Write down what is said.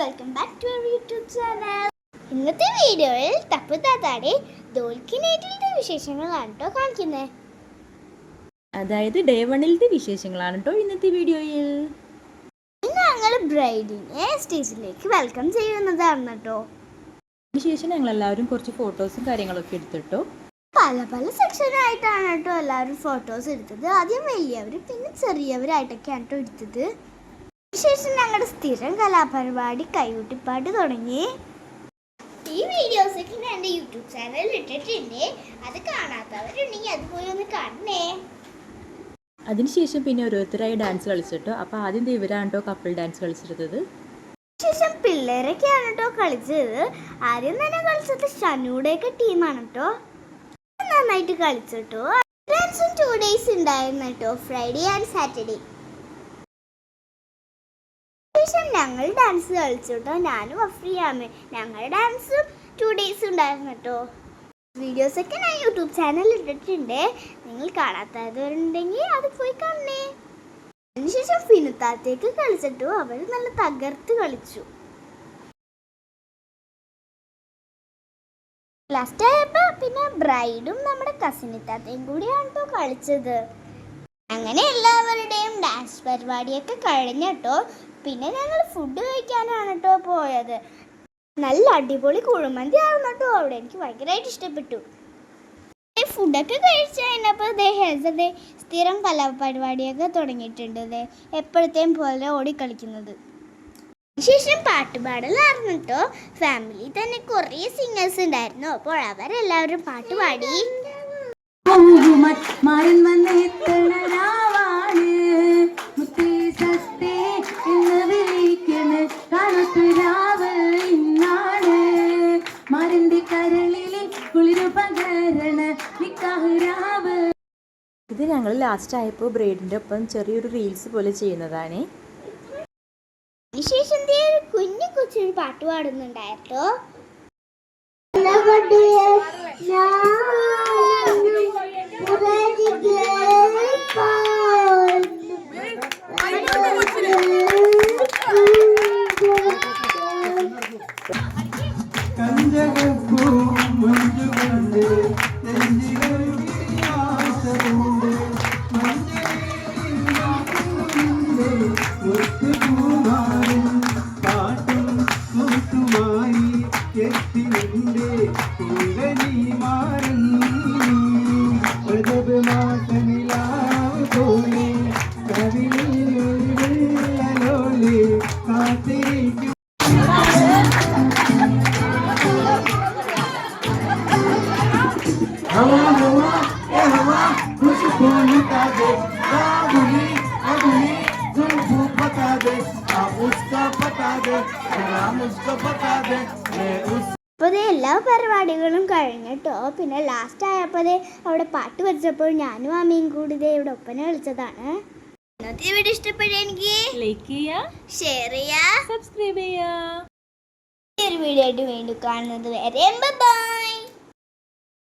Welcome back to our YouTube channel ഇന്നത്തെ വീഡിയോയിൽ തപ്പു താത്താടെ ദോൽക്കിനേറ്റിലത്തെ വിശേഷങ്ങളാണ് കേട്ടോ കാണിക്കുന്നത് അതായത് ഡേ വണ്ണിലത്തെ വിശേഷങ്ങളാണ് കേട്ടോ ഇന്നത്തെ വീഡിയോയിൽ. ഞങ്ങൾ ബ്രൈഡിനെ സ്റ്റേജിലേക്ക് വെൽക്കം ചെയ്യുന്നതാണ് കേട്ടോ അതിനുശേഷം ഞങ്ങൾ എല്ലാവരും കുറച്ച് ഫോട്ടോസും കാര്യങ്ങളൊക്കെ എടുത്തിട്ടോ. പല പല സെക്ഷനായിട്ടാണ് കേട്ടോ എല്ലാവരും ഫോട്ടോസ് എടുത്തത്. ആദ്യം വലിയവരും പിന്നെ ചെറിയവരായിട്ടൊക്കെയാണ് കേട്ടോ എടുത്തത്. ശേഷം ഞങ്ങളുടെ സ്ഥിരം കലാപരിപാടി കൈകൂട്ടിപ്പാട്ട് തുടങ്ങി. ഈ വീഡിയോസൊക്കെ ഞാൻ എന്റെ യൂട്യൂബ് ചാനലിൽ ഇട്ടിട്ടുണ്ട്. അത് കാണാത്തവരുണ്ടെങ്കിൽ അത് പോയി ഒന്ന് കാണണേ. അതിനുശേഷം പിന്നെ ഓരോരുത്തരായി ഡാൻസ് കളിച്ചിട്ടോ? അപ്പോൾ ആദ്യം ദേ ഇവരാണ് കേട്ടോ കപ്പിൾ ഡാൻസ് കളിച്ചിരുന്നത്? ശേഷം പിള്ളേരൊക്കെയാണ് കേട്ടോ കളിച്ചത്. ആദ്യം തന്നെ കളിച്ചത് ഷനുടെയൊക്കെ ടീമാണ് കേട്ടോ നന്നായിട്ട് കളിച്ചിട്ടോ ഡാൻസും ടു ഡേയ്സ് ഉണ്ടായിരുന്നു കേട്ടോ ഫ്രൈഡേ ആൻഡ് സാറ്റർഡേ ശേഷം ഞങ്ങൾ ഡാൻസ് കളിച്ചു കേട്ടോ ഞാനും അഫ്രിയാമേ. ഞങ്ങൾ ഡാൻസും ടു ഡേയ്സ് ഉണ്ടായിരുന്നു കേട്ടോ വീഡിയോസൊക്കെ ഞാൻ യൂട്യൂബ് ചാനൽ ഇട്ടിട്ടുണ്ട്. നിങ്ങൾ കാണാത്തവരുണ്ടെങ്കിൽ അത് പോയി കാണണേ. അതിനുശേഷം ഫിനുത്താത്തേക്ക് കളിച്ചിട്ടു. അവർ നല്ല തകർത്ത് കളിച്ചു. ലാസ്റ്റ് ആയപ്പോ പിന്നെ ബ്രൈഡും നമ്മുടെ കസിനിത്താത്തയും കൂടിയാണ് കേട്ടോ കളിച്ചത്. അങ്ങനെ എല്ലാവരുടെയും ഡാൻസ് പരിപാടിയൊക്കെ കഴിഞ്ഞിട്ടോ പിന്നെ ഞങ്ങൾ ഫുഡ് കഴിക്കാനാണ് കേട്ടോ പോയത്. നല്ല അടിപൊളി കുഴിമന്തി ആയിരുന്നു കേട്ടോ അവിടെ. എനിക്ക് ഭയങ്കരമായിട്ട് ഇഷ്ടപ്പെട്ടു. ഫുഡൊക്കെ കഴിച്ച് കഴിഞ്ഞപ്പോൾ ദേ ഹെസതെ സ്ഥിരം കലാപരിപാടിയൊക്കെ തുടങ്ങിയിട്ടുണ്ട് ദേ. എപ്പോഴത്തെയും പോലെ ഓടിക്കളിക്കുന്നത്. ശേഷം പാട്ടുപാടലായിരുന്നു കേട്ടോ ഫാമിലി തന്നെ കുറേ സിംഗേഴ്സ് ഉണ്ടായിരുന്നു. അപ്പോൾ അവരെല്ലാവരും പാട്ട് പാടി. വന്നെത്തണ ഇത് ഞങ്ങൾ ലാസ്റ്റ് ആയപ്പോൾ ബ്രൈഡിന്റെ ഒപ്പം ചെറിയൊരു റീൽസ് പോലെ ചെയ്യുന്നതാണ്. ശേഷം ദേ ഒരു കുഞ്ഞു കൊച്ചൊരു പാട്ട് പാടുന്നുണ്ടായിട്ടോ കഞ്ചകപ്പൂ മഞ്ജുകൊണ്ട് നെഞ്ചിലൊരു ആശമുണ്ട് മുത്തുപൂവാനും പാട്ടും കൂട്ടുമായി എത്തി നിന്റെ കുഴലി മാറി പ്രജപ മാസനിലാവ് പോലെ കവിളിൽ ഒരു വെള്ളലോലെ കാത്തിരിക്കും हवा हवा ए हवा मुझको लुटा दे അപ്പോഴേ എല്ലാ പരിപാടികളും കഴിഞ്ഞിട്ടോ. പിന്നെ ലാസ്റ്റ് ആയപ്പോഴേ അവിടെ പാട്ട് വെച്ചപ്പോൾ ഞാനും അമ്മയും കൂടി ഇതേ ഇവിടെ ഒപ്പന കളിച്ചതാണ്. ഇന്നത്തെ വീഡിയോ ഇഷ്ടപ്പെടുകയാണെങ്കിൽ ലൈക്ക് ചെയ്യുക ഷെയർ ചെയ്യുക സബ്സ്ക്രൈബ് ചെയ്യുക ഈ ഒരു വീഡിയോ ആയിട്ട് വീണ്ടും കാണുന്നത് വരെ ബൈ